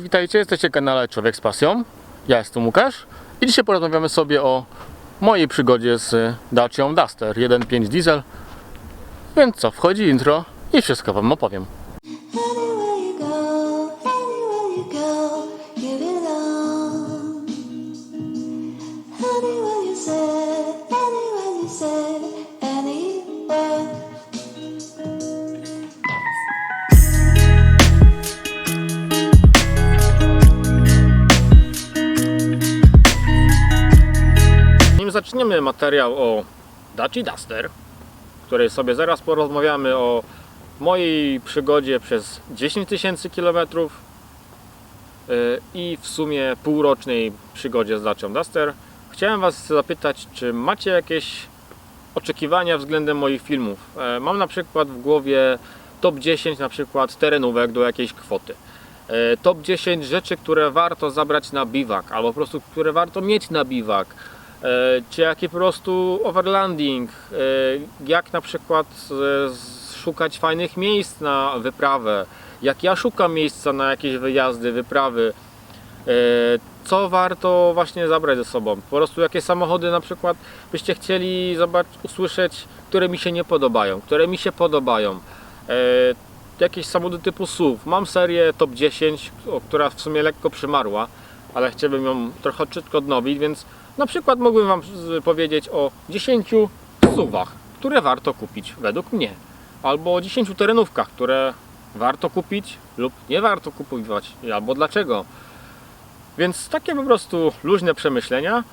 Witajcie, jesteście w kanale Człowiek z Pasją. Ja jestem Łukasz i dzisiaj porozmawiamy sobie o mojej przygodzie z Dacią Duster 1.5 Diesel. Więc co, wchodzi intro i wszystko Wam opowiem. Zaczniemy materiał o Daci Duster, której sobie zaraz porozmawiamy o mojej przygodzie przez 10 tysięcy kilometrów yy, i w sumie półrocznej przygodzie z Dacią Duster, chciałem Was zapytać, czy macie jakieś oczekiwania względem moich filmów. E, Mam na przykład w głowie top 10 na przykład terenówek do jakiejś kwoty. E, Top 10 rzeczy, które warto zabrać na biwak, albo po prostu które warto mieć na biwak. E, Czy jaki po prostu overlanding, e, jak na przykład e, szukać fajnych miejsc na wyprawę, jak ja szukam miejsca na jakieś wyjazdy, wyprawy, co warto właśnie zabrać ze sobą. Po prostu jakie samochody na przykład byście chcieli zobaczyć, usłyszeć, które mi się nie podobają, które mi się podobają. Jakieś samochody typu SUV. Mam serię top 10, o- która w sumie lekko przymarła, ale chciałbym ją trochę odnowić, więc na przykład mógłbym Wam powiedzieć o 10 SUVach, które warto kupić według mnie. Albo o 10 terenówkach, które warto kupić lub nie warto kupować, albo dlaczego. Więc takie po prostu luźne przemyślenia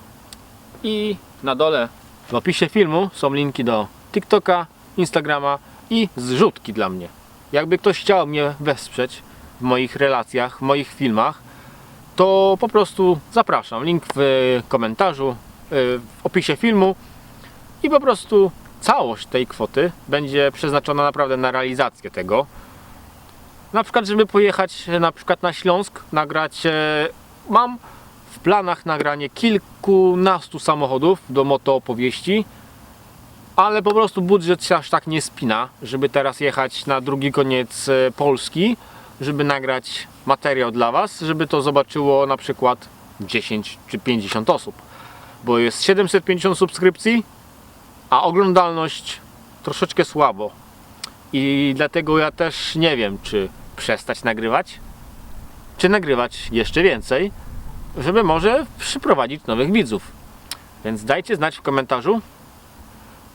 i na dole w opisie filmu są linki do TikToka, Instagrama i zrzutki dla mnie. Jakby ktoś chciał mnie wesprzeć w moich relacjach, w moich filmach, to po prostu zapraszam. Link w komentarzu, yy, w opisie filmu i po prostu całość tej kwoty będzie przeznaczona naprawdę na realizację tego. Na przykład, żeby pojechać e, na przykład na Śląsk, nagrać e, mam w planach nagranie kilkunastu samochodów do moto opowieści, ale po prostu budżet się aż tak nie spina, żeby teraz jechać na drugi koniec e, Polski, żeby nagrać materiał dla Was, żeby to zobaczyło na przykład 10 czy 50 osób. Bo jest 750 subskrypcji, a oglądalność troszeczkę słabo. I dlatego ja też nie wiem, czy przestać nagrywać, czy nagrywać jeszcze więcej, żeby może przyprowadzić nowych widzów. Więc dajcie znać w komentarzu,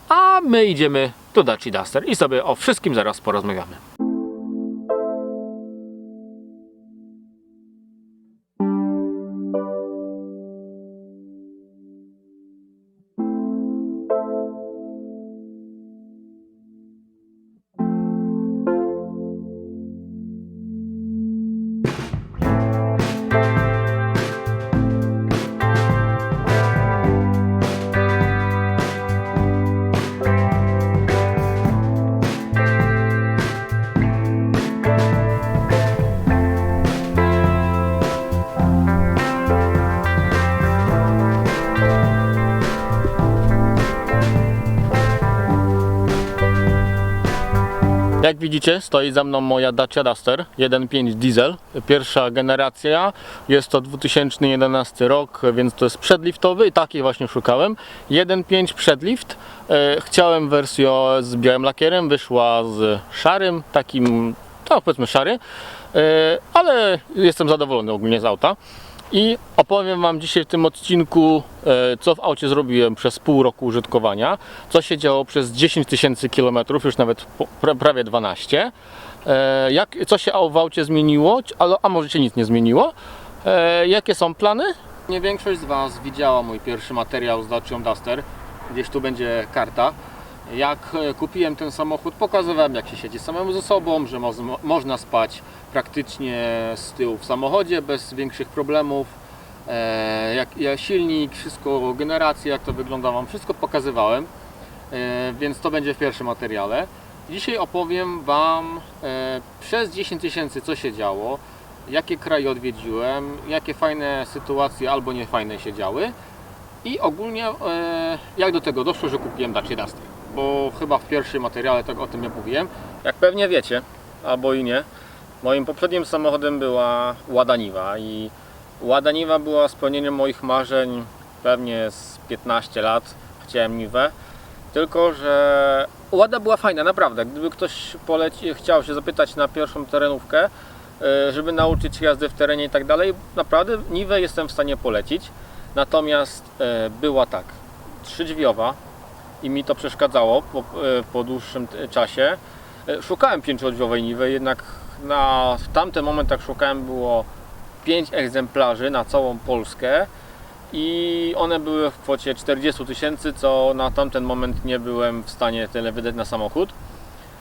a my idziemy do Daci Duster i sobie o wszystkim zaraz porozmawiamy. Jak widzicie, stoi za mną moja Dacia Duster 1.5 diesel, pierwsza generacja. Jest to 2011 rok, więc to jest przedliftowy i takiej właśnie szukałem. 1.5 przedlift. E, Chciałem wersję z białym lakierem, wyszła z szarym, takim, tak powiedzmy szary, E, ale jestem zadowolony ogólnie z auta. I opowiem Wam dzisiaj w tym odcinku, e, co w aucie zrobiłem przez pół roku użytkowania, co się działo przez 10 tysięcy kilometrów, już nawet prawie 12, e, jak, co się w aucie zmieniło, a może się nic nie zmieniło, e, jakie są plany. Nie większość z Was widziała mój pierwszy materiał z Dacia Duster, gdzieś tu będzie karta. Jak e, kupiłem ten samochód, pokazywałem jak się siedzi samemu ze sobą, że mo- można spać praktycznie z tyłu w samochodzie bez większych problemów. E, jak, jak silnik, wszystko, generacja, jak to wygląda Wam, wszystko pokazywałem, e, więc to będzie w pierwszym materiale. Dzisiaj opowiem Wam przez 10 tysięcy co się działo, jakie kraje odwiedziłem, jakie fajne sytuacje albo niefajne się działy i ogólnie jak do tego doszło, że kupiłem Dacia Duster. Bo chyba w pierwszym materiale tego o tym nie mówiłem. Jak pewnie wiecie, albo i nie, Moim poprzednim samochodem była Łada Niwa i Łada Niwa była spełnieniem moich marzeń pewnie z 15 lat. Chciałem Niwę. Tylko, że Łada była fajna, naprawdę. Gdyby ktoś poleci, chciał się zapytać na pierwszą terenówkę, e, żeby nauczyć się jazdy w terenie i tak dalej, naprawdę Niwę jestem w stanie polecić. Natomiast e, była tak, trzydźwiowa i mi to przeszkadzało po, e, po dłuższym czasie. E, Szukałem pięciodrzwiowej Niwy, jednak na w tamtym momentach szukałem było 5 egzemplarzy na całą Polskę i one były w kwocie 40 tysięcy, co na tamten moment nie byłem w stanie tyle wydać na samochód.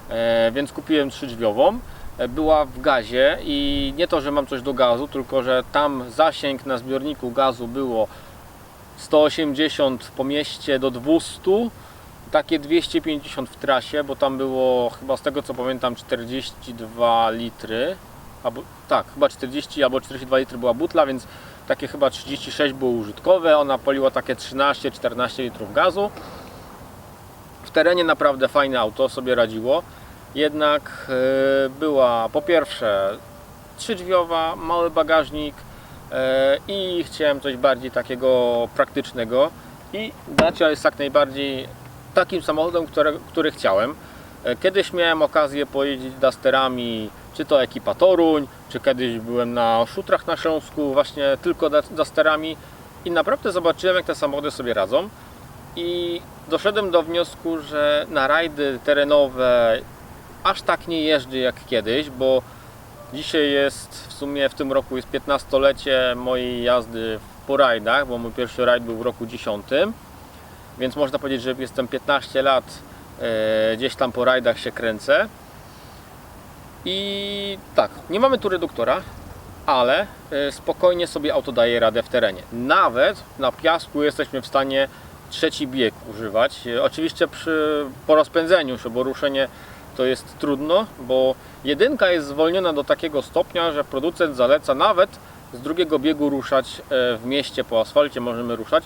E, więc kupiłem trzydrzwiową. E, Była w gazie i nie to, że mam coś do gazu, tylko że tam zasięg na zbiorniku gazu było 180 po mieście do 200, takie 250 w trasie, bo tam było chyba z tego co pamiętam 42 litry, albo tak, chyba 40 albo 42 litry była butla, więc takie chyba 36 było użytkowe, ona poliła takie 13-14 litrów gazu. W terenie naprawdę fajne auto sobie radziło, jednak e, była po pierwsze trzydrzwiowa, mały bagażnik i chciałem coś bardziej takiego praktycznego. I Dacia jest jak najbardziej takim samochodem, które, który chciałem. E, Kiedyś miałem okazję pojeździć Dusterami, czy to ekipa Toruń, czy kiedyś byłem na szutrach na Śląsku właśnie tylko Dusterami. I naprawdę zobaczyłem jak te samochody sobie radzą. I doszedłem do wniosku, że na rajdy terenowe aż tak nie jeżdżę jak kiedyś, bo dzisiaj jest w sumie w tym roku jest 15-lecie mojej jazdy po rajdach, bo mój pierwszy rajd był w roku 10, więc można powiedzieć, że jestem 15 lat e, gdzieś tam po rajdach się kręcę. I tak, nie mamy tu reduktora, ale e, spokojnie sobie auto daje radę w terenie. Nawet na piasku jesteśmy w stanie trzeci bieg używać. E, Oczywiście przy, po rozpędzeniu się, bo ruszenie to jest trudno, bo jedynka jest zwolniona do takiego stopnia, że producent zaleca nawet z drugiego biegu ruszać e, w mieście po asfalcie możemy ruszać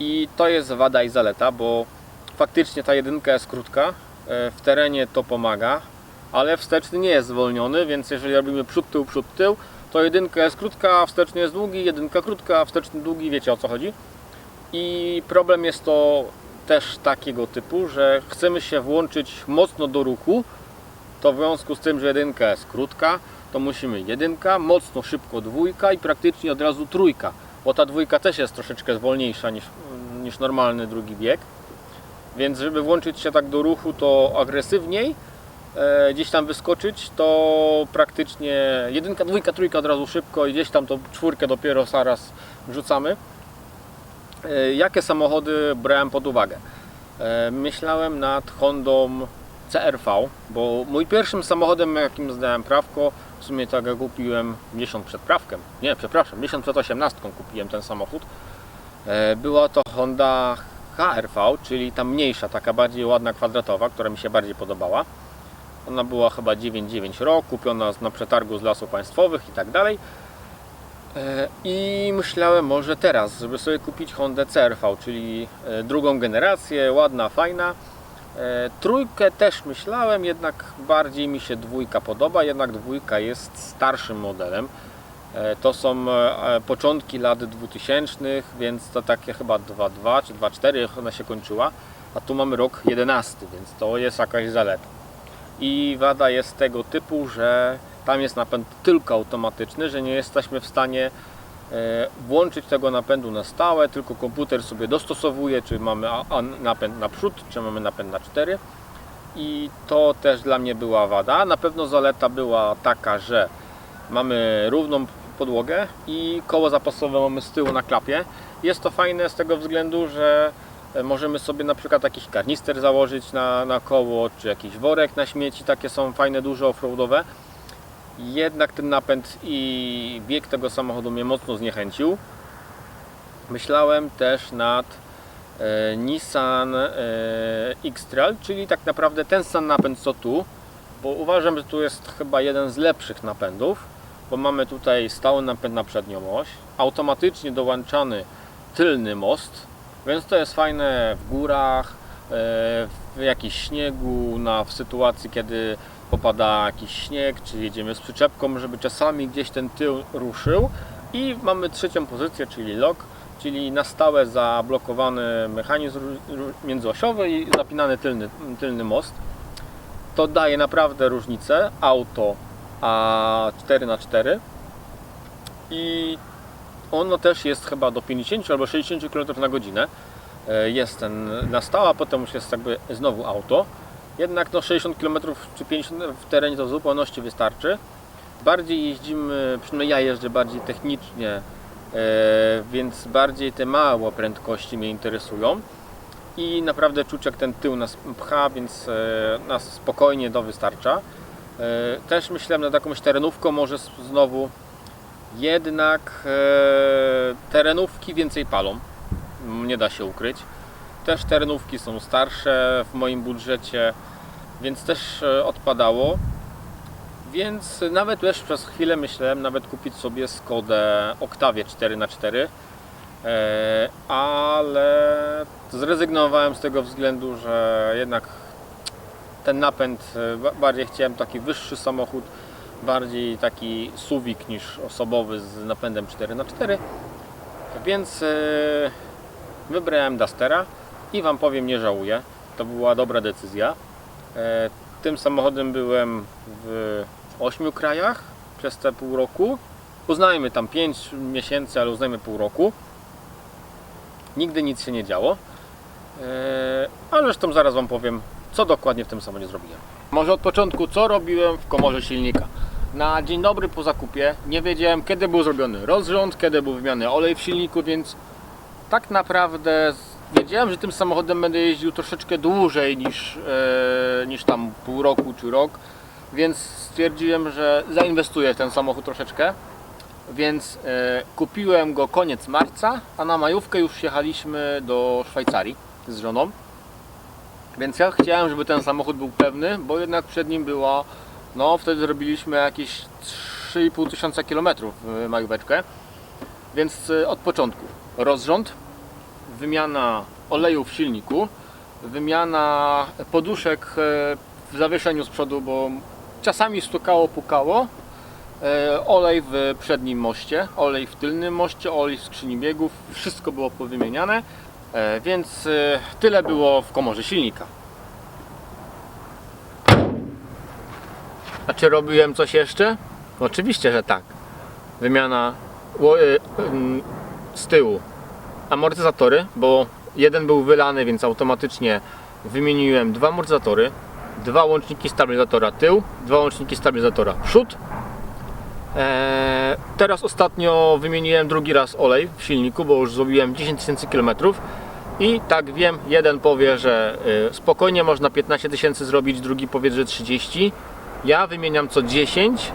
i to jest wada i zaleta, bo faktycznie ta jedynka jest krótka, e, w terenie to pomaga, ale wsteczny nie jest zwolniony, więc jeżeli robimy przód, tył, przód, tył, to jedynka jest krótka, wsteczny jest długi, jedynka krótka, wsteczny długi, wiecie o co chodzi. I problem jest to też takiego typu, że chcemy się włączyć mocno do ruchu, to w związku z tym, że jedynka jest krótka, to musimy jedynka, mocno szybko dwójka i praktycznie od razu trójka, bo ta dwójka też jest troszeczkę wolniejsza niż, niż normalny drugi bieg. Więc żeby włączyć się tak do ruchu, to agresywniej, e, gdzieś tam wyskoczyć, to praktycznie jedynka, dwójka, trójka od razu szybko i gdzieś tam to czwórkę dopiero zaraz wrzucamy. E, Jakie samochody brałem pod uwagę? E, Myślałem nad Hondą CRV, bo mój pierwszym samochodem, jakim zdałem prawko, w sumie tak kupiłem miesiąc przed prawkiem, nie, przepraszam, miesiąc przed 18 kupiłem ten samochód. E, Była to Honda HRV, czyli ta mniejsza, taka bardziej ładna, kwadratowa, która mi się bardziej podobała. Ona była chyba 9,9 rok, kupiona na przetargu z lasów państwowych i tak dalej. E, I myślałem może teraz, żeby sobie kupić Hondę CRV, czyli e, drugą generację, ładna, fajna. E, Trójkę też myślałem, jednak bardziej mi się dwójka podoba, jednak dwójka jest starszym modelem. To są początki lat 2000, więc to takie chyba 2.2 czy 2.4 jak ona się kończyła, a tu mamy rok 11, więc to jest jakaś zaleta. I wada jest tego typu, że tam jest napęd tylko automatyczny, że nie jesteśmy w stanie e, włączyć tego napędu na stałe, tylko komputer sobie dostosowuje, czy mamy napęd na przód, czy mamy napęd na 4. I to też dla mnie była wada. Na pewno zaleta była taka, że mamy równą podłogę i koło zapasowe mamy z tyłu na klapie. Jest to fajne z tego względu, że e, możemy sobie na przykład jakiś karnister założyć na, na koło, czy jakiś worek na śmieci, takie są fajne, duże offroadowe. Jednak ten napęd i bieg tego samochodu mnie mocno zniechęcił. Myślałem też nad e, Nissan e, X-Trail, czyli tak naprawdę ten sam napęd co tu, bo uważam, że tu jest chyba jeden z lepszych napędów, bo mamy tutaj stały napęd na przednią oś, automatycznie dołączany tylny most, więc to jest fajne w górach, e, w jakimś śniegu, na, w sytuacji kiedy popada jakiś śnieg, czy jedziemy z przyczepką, żeby czasami gdzieś ten tył ruszył. I mamy trzecią pozycję, czyli lock, czyli na stałe zablokowany mechanizm międzyosiowy i zapinany tylny, tylny most. To daje naprawdę różnicę auto a 4x4 i ono też jest chyba do 50 albo 60 km na godzinę. E, Jest ten na stałe, a potem już jest jakby znowu auto. Jednak no 60 km czy 50 w terenie to w zupełności wystarczy. Bardziej jeździmy, przynajmniej ja jeżdżę bardziej technicznie, e, więc bardziej te małe prędkości mnie interesują. I naprawdę czuć jak ten tył nas pcha, więc e, nas spokojnie to wystarcza. E, Też myślałem nad jakąś terenówką, może znowu jednak terenówki więcej palą, nie da się ukryć. Też terenówki są starsze w moim budżecie, więc też e, odpadało. Więc nawet też przez chwilę myślałem nawet kupić sobie Skodę Octavia 4x4, e, ale zrezygnowałem z tego względu, że jednak ten napęd, e, ba- bardziej chciałem taki wyższy samochód, bardziej taki suwik niż osobowy z napędem 4x4 więc wybrałem Dustera i Wam powiem nie żałuję. To była dobra decyzja. E, tym samochodem byłem w 8 krajach przez te pół roku. Uznajmy tam 5 miesięcy, ale uznajmy pół roku. Nigdy nic się nie działo. E, ale zresztą zaraz Wam powiem co dokładnie w tym samochodzie zrobiłem. Może od początku, co robiłem w komorze silnika. Na dzień dobry po zakupie nie wiedziałem, kiedy był zrobiony rozrząd, kiedy był wymiany olej w silniku, więc tak naprawdę wiedziałem, że tym samochodem będę jeździł troszeczkę dłużej niż, e, niż tam pół roku czy rok, więc stwierdziłem, że zainwestuję w ten samochód troszeczkę. Więc e, kupiłem go koniec marca, a na majówkę już jechaliśmy do Szwajcarii z żoną. Więc ja chciałem, żeby ten samochód był pewny, bo jednak przed nim była, no wtedy zrobiliśmy jakieś 3,5 tysiąca kilometrów majóweczkę. Więc y, od początku rozrząd, wymiana oleju w silniku, wymiana poduszek e, w zawieszeniu z przodu, bo czasami stukało, pukało. E, Olej w przednim moście, olej w tylnym moście, olej w skrzyni biegów, wszystko było powymieniane. E, Więc tyle było w komorze silnika. A czy robiłem coś jeszcze? Oczywiście, że tak. Wymiana z tyłu amortyzatory, bo jeden był wylany, więc automatycznie wymieniłem dwa amortyzatory, dwa łączniki stabilizatora tył, dwa łączniki stabilizatora przód. Eee, teraz ostatnio wymieniłem drugi raz olej w silniku, bo już zrobiłem 10 tysięcy kilometrów i tak wiem, jeden powie, że y, spokojnie można 15 tysięcy zrobić, drugi powie, że 30. Ja wymieniam co 10,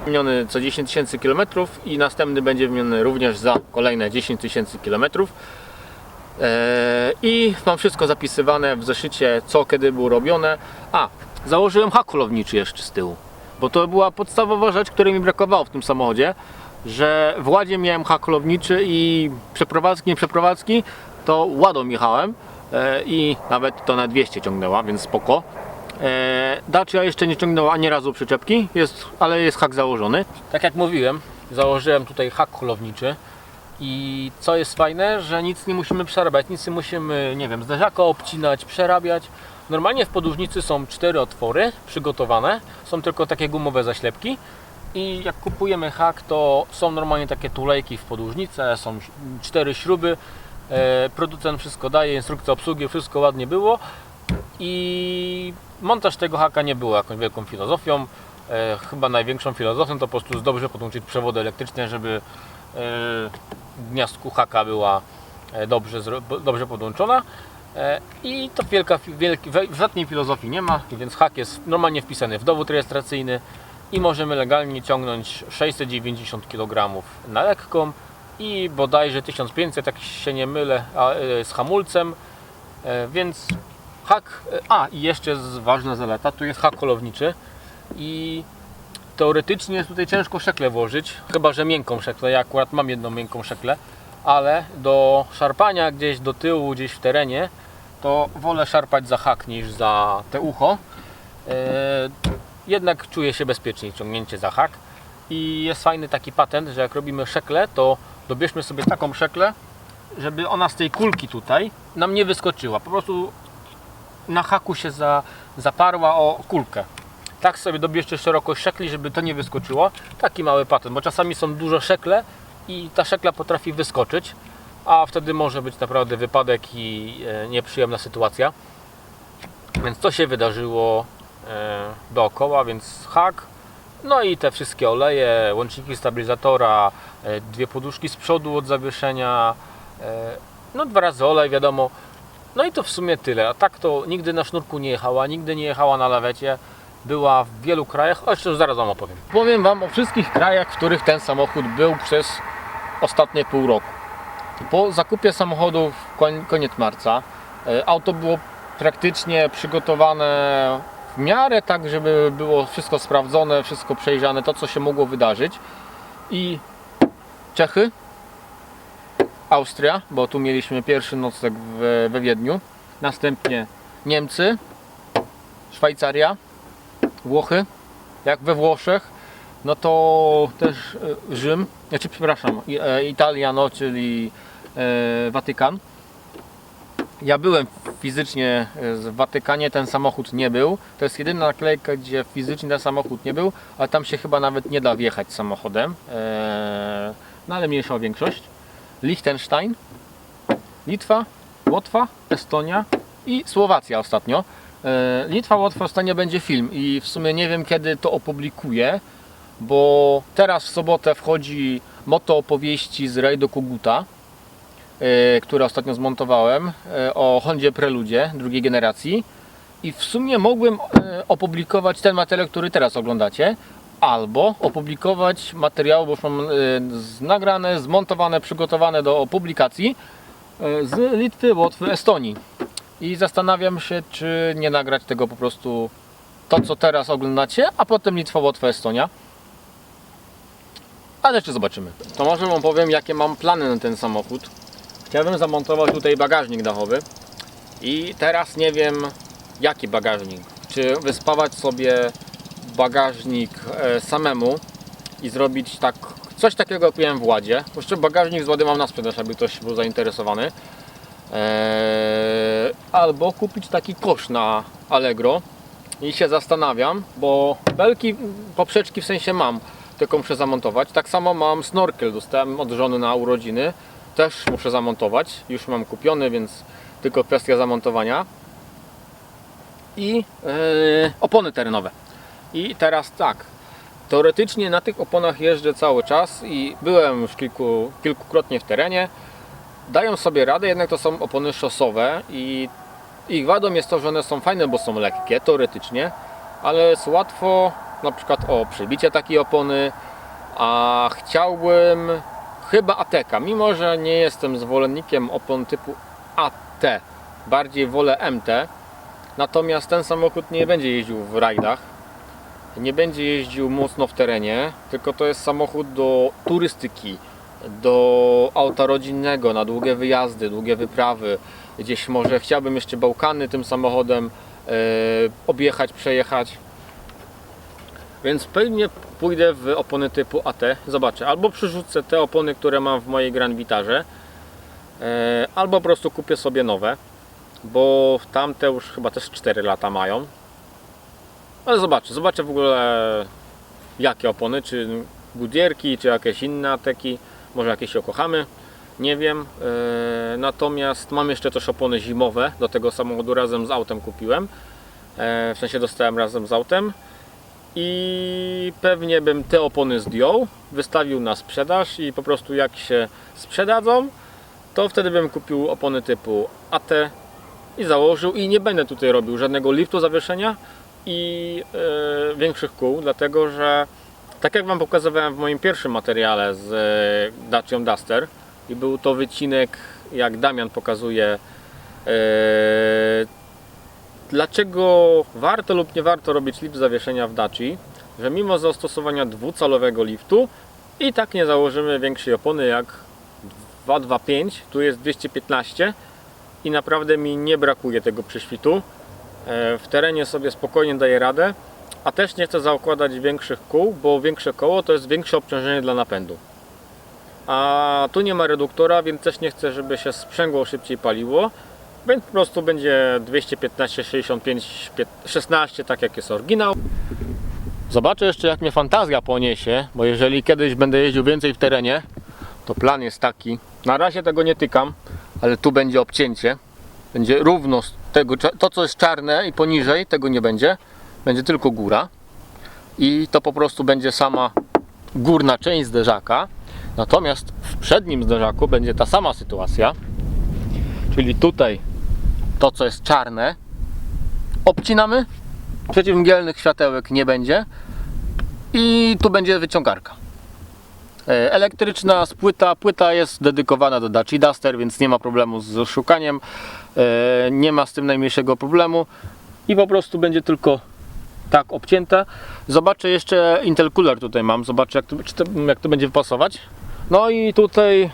wymieniony co 10 tysięcy kilometrów i następny będzie wymieniony również za kolejne 10 tysięcy kilometrów. Eee, I mam wszystko zapisywane w zeszycie, co kiedy było robione. A, założyłem hak kulowniczy jeszcze z tyłu, bo to była podstawowa rzecz, której mi brakowało w tym samochodzie, że w ładzie miałem hak kulowniczy i przeprowadzki, nie przeprowadzki, to ładą jechałem e, i nawet to na 200 ciągnęła, więc spoko. E, Dacia jeszcze nie ciągnęła ani razu przyczepki, jest, ale jest hak założony. Tak jak mówiłem, założyłem tutaj hak kulowniczy. I co jest fajne, że nic nie musimy przerabiać, nic nie musimy, nie wiem, zderzaka obcinać, przerabiać. Normalnie w podłużnicy są cztery otwory przygotowane, są tylko takie gumowe zaślepki. I jak kupujemy hak, to są normalnie takie tulejki w podłużnicę, są cztery śruby. E, producent wszystko daje, instrukcja obsługi, wszystko ładnie było. I montaż tego haka nie było jakąś wielką filozofią. E, chyba największą filozofią to po prostu dobrze podłączyć przewody elektryczne, żeby e, gniazdku haka była e, dobrze, dobrze podłączona. E, I to wielka, wielki, żadnej filozofii nie ma, więc hak jest normalnie wpisany w dowód rejestracyjny i możemy legalnie ciągnąć 690 kg na lekką i bodajże 1500, jak się nie mylę, e, z hamulcem. E, Więc hak, a i jeszcze jest ważna zaleta, tu jest hak kolowniczy i teoretycznie jest tutaj ciężko szekle włożyć, chyba że miękką szeklę, ja akurat mam jedną miękką szeklę, ale do szarpania gdzieś do tyłu, gdzieś w terenie, to wolę szarpać za hak niż za te ucho. E, jednak czuję się bezpieczniej ciągnięcie za hak. I jest fajny taki patent, że jak robimy szekle, to dobierzmy sobie taką szeklę, żeby ona z tej kulki tutaj nam nie wyskoczyła. Po prostu na haku się za, zaparła o kulkę. Tak sobie dobierzcie szerokość szekli, żeby to nie wyskoczyło. Taki mały patent, bo czasami są dużo szekle i ta szekla potrafi wyskoczyć, a wtedy może być naprawdę wypadek i e, nieprzyjemna sytuacja. Więc to się wydarzyło e, dookoła, więc hak, no i te wszystkie oleje, łączniki stabilizatora, e, dwie poduszki z przodu od zawieszenia, no dwa razy olej, wiadomo. No i to w sumie tyle. A tak to nigdy na sznurku nie jechała, nigdy nie jechała na lawecie. Była w wielu krajach, o jeszcze zaraz Wam opowiem. Powiem Wam o wszystkich krajach, w których ten samochód był przez ostatnie pół roku. Po zakupie samochodu w koniec marca e, auto było praktycznie przygotowane w miarę tak, żeby było wszystko sprawdzone, wszystko przejrzane, to co się mogło wydarzyć. I Czechy, Austria, bo tu mieliśmy pierwszy nocleg w, we Wiedniu, następnie Niemcy, Szwajcaria, Włochy, jak we Włoszech, no to też e, Rzym, znaczy przepraszam, e, Italia, no, czyli e, Watykan. Ja byłem fizycznie w Watykanie, ten samochód nie był. To jest jedyna naklejka, gdzie fizycznie ten samochód nie był, ale tam się chyba nawet nie da wjechać samochodem. No ale mniejsza o większość. Liechtenstein, Litwa, Łotwa, Estonia i Słowacja ostatnio. E, Litwa, Łotwa, Estonia będzie film i w sumie nie wiem kiedy to opublikuję, bo teraz w sobotę wchodzi moto opowieści z rajdu Koguta, e, które ostatnio zmontowałem e, o Hondzie Preludzie drugiej generacji i w sumie mogłem opublikować ten materiał, który teraz oglądacie albo opublikować materiał, bo już mam z- nagrane, zmontowane, przygotowane do publikacji e, z Litwy, Łotwy, Estonii i zastanawiam się, czy nie nagrać tego po prostu to, co teraz oglądacie, a potem Litwa, Łotwa, Estonia. Ale jeszcze zobaczymy. To może Wam powiem, jakie mam plany na ten samochód. Chciałbym zamontować tutaj bagażnik dachowy i teraz nie wiem, jaki bagażnik. Czy wyspawać sobie bagażnik e, samemu i zrobić tak, coś takiego jak miałem w Ładzie. Jeszcze bagażnik z Łady mam na sprzedaż, aby ktoś był zainteresowany. Eee, albo kupić taki kosz na Allegro i się zastanawiam, bo belki, poprzeczki w sensie mam, tylko muszę zamontować. Tak samo mam snorkel, dostałem od żony na urodziny, też muszę zamontować. Już mam kupiony, więc tylko kwestia zamontowania. I eee, opony terenowe. I teraz tak, teoretycznie na tych oponach jeżdżę cały czas i byłem już kilku, kilkukrotnie w terenie. Dają sobie radę, jednak to są opony szosowe i ich wadą jest to, że one są fajne, bo są lekkie teoretycznie, ale jest łatwo na przykład o przebicie takiej opony, a chciałbym chyba ATK, mimo że nie jestem zwolennikiem opon typu AT, bardziej wolę MT, natomiast ten samochód nie będzie jeździł w rajdach, nie będzie jeździł mocno w terenie, tylko to jest samochód do turystyki, do auta rodzinnego, na długie wyjazdy, długie wyprawy. Gdzieś może chciałbym jeszcze Bałkany tym samochodem e, objechać, przejechać. Więc pewnie pójdę w opony typu AT. Zobaczę, albo przerzucę te opony, które mam w mojej Grand Vitarze, e, albo po prostu kupię sobie nowe, bo tamte już chyba też 4 lata mają. Ale zobaczę, zobaczę w ogóle jakie opony, czy Goodyearki, czy jakieś inne ateki, może jakieś okochamy, nie wiem. E, Natomiast mam jeszcze też opony zimowe do tego samochodu razem z autem kupiłem. E, W sensie dostałem razem z autem. I pewnie bym te opony zdjął, wystawił na sprzedaż i po prostu jak się sprzedadzą, to wtedy bym kupił opony typu AT i założył i nie będę tutaj robił żadnego liftu zawieszenia i e, większych kół, dlatego że tak jak Wam pokazywałem w moim pierwszym materiale z e, Dacią Duster i był to wycinek jak Damian pokazuje e, dlaczego warto lub nie warto robić lift zawieszenia w Daci, że mimo zastosowania dwucalowego liftu i tak nie założymy większej opony jak 225, tu jest 215 i naprawdę mi nie brakuje tego prześwitu. E, W terenie sobie spokojnie daję radę. a też nie chcę zaukładać większych kół, bo większe koło to jest większe obciążenie dla napędu. A tu nie ma reduktora, więc też nie chcę, żeby się sprzęgło szybciej paliło. Więc po prostu będzie 215, 65, 16, tak jak jest oryginał. Zobaczę jeszcze jak mnie fantazja poniesie, bo jeżeli kiedyś będę jeździł więcej w terenie, to plan jest taki. Na razie tego nie tykam, ale tu będzie obcięcie. Będzie równo tego, to co jest czarne i poniżej, tego nie będzie. Będzie tylko góra. I to po prostu będzie sama górna część zderzaka. Natomiast w przednim zderzaku będzie ta sama sytuacja. Czyli tutaj to co jest czarne obcinamy. Przeciwmgielnych światełek nie będzie. I tu będzie wyciągarka. E, Elektryczna płyta. Płyta jest dedykowana do Daci Duster, więc nie ma problemu z szukaniem. E, Nie ma z tym najmniejszego problemu. I po prostu będzie tylko tak obcięta. Zobaczę jeszcze intercooler tutaj mam. Zobaczę jak to, to, jak to będzie wypasować. No i tutaj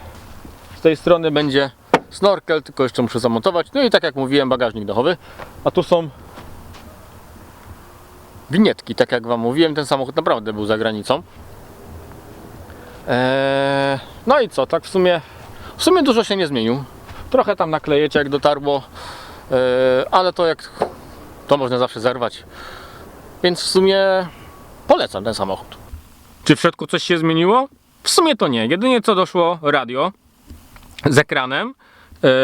z tej strony będzie snorkel, tylko jeszcze muszę zamontować. No i tak jak mówiłem, bagażnik dachowy. A tu są winietki, tak jak Wam mówiłem, ten samochód naprawdę był za granicą. Eee, no i co, tak w sumie, w sumie dużo się nie zmienił. Trochę tam naklejecie jak dotarło, eee, ale to jak, to można zawsze zerwać. Więc w sumie polecam ten samochód. Czy w środku coś się zmieniło? W sumie to nie. Jedynie co doszło radio z ekranem.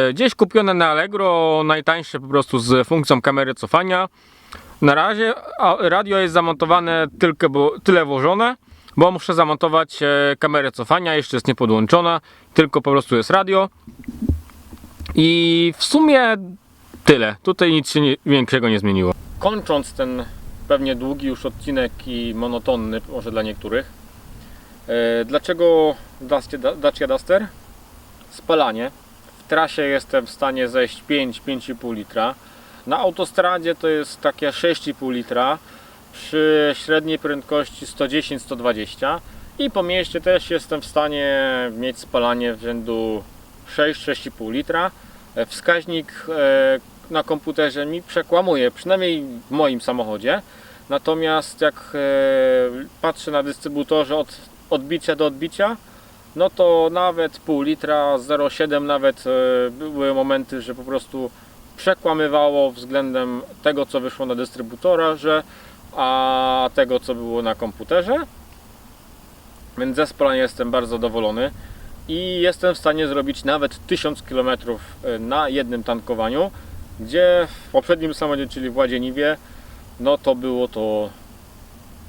E, Gdzieś kupione na Allegro, najtańsze po prostu z funkcją kamery cofania. Na razie radio jest zamontowane tylko, bo tyle włożone, bo muszę zamontować e, kamerę cofania, jeszcze jest niepodłączona, tylko po prostu jest radio. I w sumie tyle. Tutaj nic się nie, większego nie zmieniło. Kończąc ten pewnie długi już odcinek i monotonny, może dla niektórych. E, Dlaczego Dacia- Duster? Spalanie. W trasie jestem w stanie zejść 5-5,5 litra. Na autostradzie to jest takie 6,5 litra. Przy średniej prędkości 110-120 i po mieście też jestem w stanie mieć spalanie rzędu 6-6,5 litra. E, Wskaźnik e, na komputerze mi przekłamuje, przynajmniej w moim samochodzie. Natomiast jak e, patrzę na dystrybutorze od odbicia do odbicia, no to nawet pół litra, 0,7 nawet były momenty, że po prostu przekłamywało względem tego, co wyszło na dystrybutora, że a tego, co było na komputerze. Więc ze spalania jestem bardzo zadowolony i jestem w stanie zrobić nawet 1000 km na jednym tankowaniu, gdzie w poprzednim samochodzie, czyli w Ładzieniwie, no to było to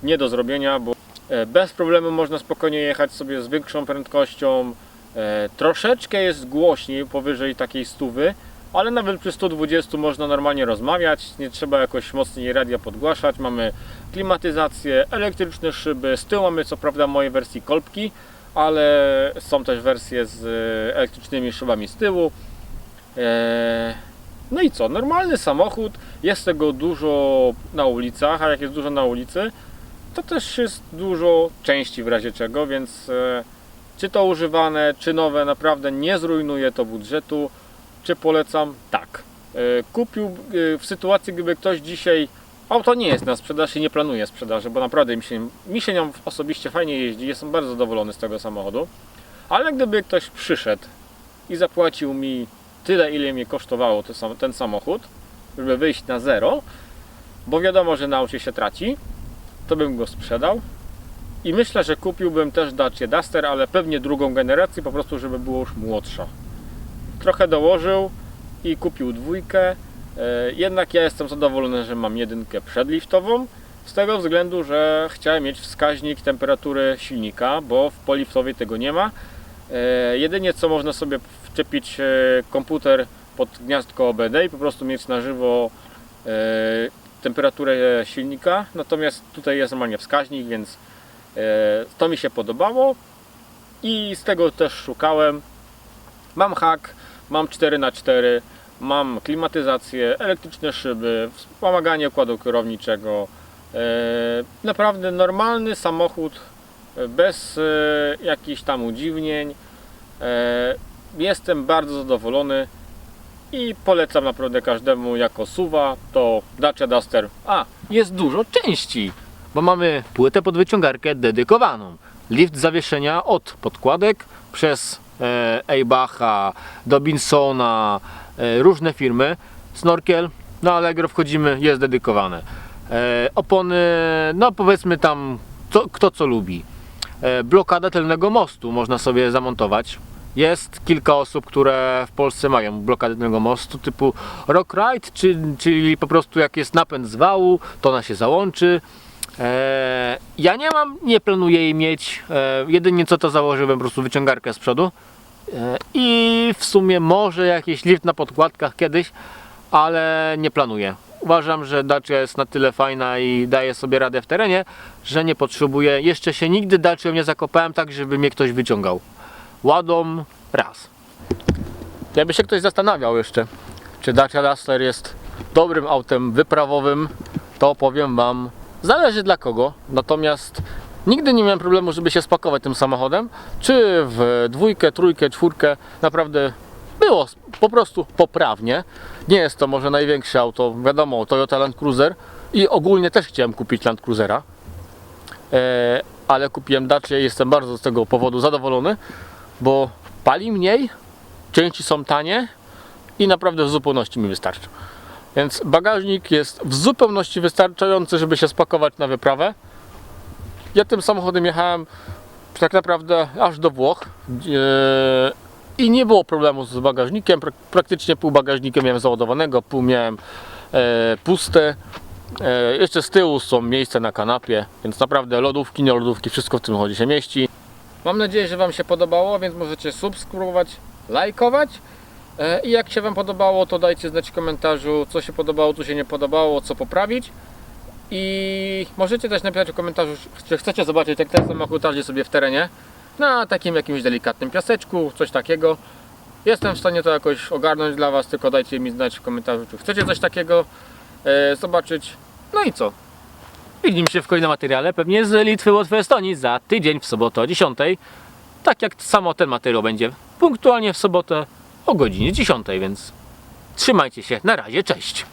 nie do zrobienia, bo e, bez problemu można spokojnie jechać sobie z większą prędkością. E, Troszeczkę jest głośniej, powyżej takiej stówy, ale nawet przy 120 można normalnie rozmawiać, nie trzeba jakoś mocniej radia podgłaszać. Mamy klimatyzację, elektryczne szyby, z tyłu mamy co prawda w mojej wersji kolbki, ale są też wersje z e, elektrycznymi szybami z tyłu. E, No i co, normalny samochód, jest tego dużo na ulicach, a jak jest dużo na ulicy, to też jest dużo części w razie czego, więc e, czy to używane, czy nowe, naprawdę nie zrujnuje to budżetu. Czy polecam? Tak. E, Kupił e, w sytuacji, gdyby ktoś dzisiaj. Auto nie jest na sprzedaż i nie planuje sprzedaży, bo naprawdę mi się, mi się nią osobiście fajnie jeździ. Jestem bardzo zadowolony z tego samochodu. Ale gdyby ktoś przyszedł i zapłacił mi tyle, ile mi kosztowało ten samochód, żeby wyjść na zero, bo wiadomo, że na aucie się traci, to bym go sprzedał. I myślę, że kupiłbym też Dacia Duster, ale pewnie drugą generację, po prostu, żeby było już młodsza. Trochę dołożył i kupił dwójkę. E, Jednak ja jestem zadowolony, że mam jedynkę przedliftową. Z tego względu, że chciałem mieć wskaźnik temperatury silnika, bo w poliftowej tego nie ma. E, Jedynie co można sobie wczepić e, komputer pod gniazdko OBD i po prostu mieć na żywo temperaturę silnika. Natomiast tutaj jest normalnie wskaźnik, więc to mi się podobało i z tego też szukałem. Mam hak, mam 4x4, mam klimatyzację, elektryczne szyby, wspomaganie układu kierowniczego. E, Naprawdę normalny samochód e, bez e, jakichś tam udziwnień. Jestem bardzo zadowolony i polecam naprawdę każdemu jako suwa to Dacia Duster. A, jest dużo części. bo mamy płytę pod wyciągarkę dedykowaną. Lift zawieszenia od podkładek przez e, Eybacha, Dobinsona, e, różne firmy. Snorkel, na Allegro wchodzimy, jest dedykowane. E, opony, no powiedzmy tam, co, kto co lubi. Blokada tylnego mostu można sobie zamontować. Jest kilka osób, które w Polsce mają blokadę tylnego mostu typu Rock Ride, czy, czyli po prostu jak jest napęd z wału, to ona się załączy. E, ja nie mam, nie planuję jej mieć. E, jedynie co to założyłem po prostu wyciągarkę z przodu. E, I w sumie może jakiś lift na podkładkach kiedyś, ale nie planuję. Uważam, że Dacia jest na tyle fajna i daje sobie radę w terenie, że nie potrzebuję. Jeszcze się nigdy Dacia nie zakopałem tak, żeby mnie ktoś wyciągał. Ładą raz. Jakby się ktoś zastanawiał jeszcze, czy Dacia Duster jest dobrym autem wyprawowym, to powiem Wam, zależy dla kogo. Natomiast nigdy nie miałem problemu, żeby się spakować tym samochodem. Czy w dwójkę, trójkę, czwórkę, naprawdę było po prostu poprawnie. Nie jest to może największe auto, wiadomo, Toyota Land Cruiser i ogólnie też chciałem kupić Land Cruisera. E, ale kupiłem Dacia i jestem bardzo z tego powodu zadowolony, bo pali mniej, części są tanie i naprawdę w zupełności mi wystarczy. Więc bagażnik jest w zupełności wystarczający, żeby się spakować na wyprawę. Ja tym samochodem jechałem tak naprawdę aż do Włoch e, i nie było problemu z bagażnikiem. Prak- Praktycznie pół bagażnika miałem załadowanego, pół miałem e, puste. E, jeszcze z tyłu są miejsca na kanapie, więc naprawdę lodówki, nie lodówki, wszystko w tym chodzie się mieści. Mam nadzieję, że Wam się podobało, więc możecie subskrybować, lajkować. I jak się Wam podobało, to dajcie znać w komentarzu, co się podobało, co się nie podobało, co poprawić. I możecie też napisać w komentarzu, czy chcecie zobaczyć, jak ten samochód razi sobie w terenie. Na takim jakimś delikatnym piaseczku, coś takiego. Jestem w stanie to jakoś ogarnąć dla Was, tylko dajcie mi znać w komentarzu, czy chcecie coś takiego e, zobaczyć. No i co? Widzimy się w kolejnym materiale, pewnie z Litwy, Łotwy, Estonii za tydzień w sobotę o 10. Tak jak samo ten materiał będzie punktualnie w sobotę o godzinie 10, więc trzymajcie się. Na razie, cześć.